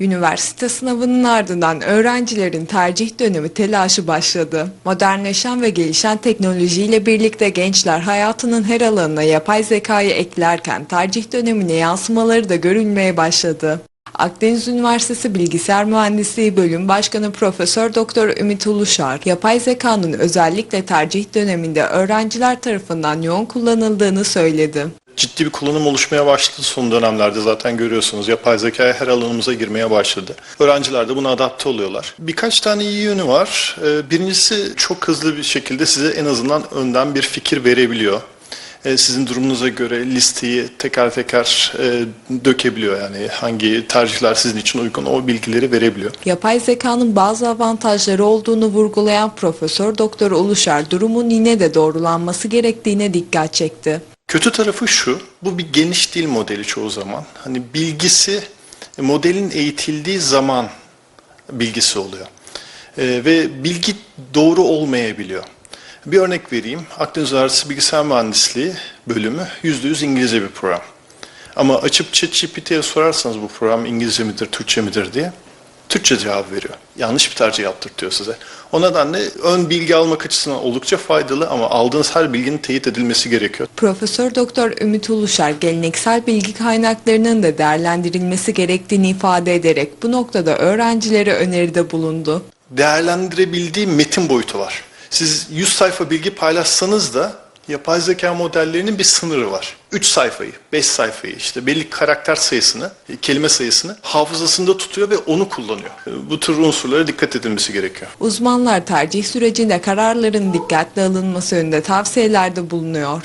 Üniversite sınavının ardından öğrencilerin tercih dönemi telaşı başladı. Modernleşen ve gelişen teknolojiyle birlikte gençler hayatının her alanına yapay zekayı eklerken tercih dönemine yansımaları da görülmeye başladı. Akdeniz Üniversitesi Bilgisayar Mühendisliği Bölüm Başkanı Profesör Doktor Ümit Uluşar, yapay zekanın özellikle tercih döneminde öğrenciler tarafından yoğun kullanıldığını söyledi. Ciddi bir kullanım oluşmaya başladı son dönemlerde zaten görüyorsunuz. Yapay zeka her alanımıza girmeye başladı. Öğrenciler de buna adapte oluyorlar. Birkaç tane iyi yönü var. Ee, Birincisi çok hızlı bir şekilde size en azından önden bir fikir verebiliyor. Ee, Sizin durumunuza göre listeyi teker teker e, dökebiliyor. Yani hangi tercihler sizin için uygun o bilgileri verebiliyor. Yapay zekanın bazı avantajları olduğunu vurgulayan Profesör Doktor Uluşar durumun yine de doğrulanması gerektiğine dikkat çekti. Kötü tarafı şu, bu bir geniş dil modeli çoğu zaman. Hani bilgisi modelin eğitildiği zaman bilgisi oluyor. Ee, ve bilgi doğru olmayabiliyor. Bir örnek vereyim. Akdeniz Üniversitesi Bilgisayar Mühendisliği bölümü %100 İngilizce bir program. Ama açıp ChatGPT'ye sorarsanız bu program İngilizce midir, Türkçe midir diye Türkçe cevap veriyor. Yanlış bir tercih yaptırtıyor size. O nedenle ön bilgi almak açısından oldukça faydalı ama aldığınız her bilginin teyit edilmesi gerekiyor. Profesör Doktor Ümit Uluşar geleneksel bilgi kaynaklarının da değerlendirilmesi gerektiğini ifade ederek bu noktada öğrencilere öneride bulundu. değerlendirebildiği metin boyutu var. Siz 100 sayfa bilgi paylaşsanız da yapay zeka modellerinin bir sınırı var. 3 sayfayı, 5 sayfayı işte belli karakter sayısını, kelime sayısını hafızasında tutuyor ve onu kullanıyor. Bu tür unsurlara dikkat edilmesi gerekiyor. Uzmanlar tercih sürecinde kararların dikkatli alınması yönünde tavsiyelerde bulunuyor.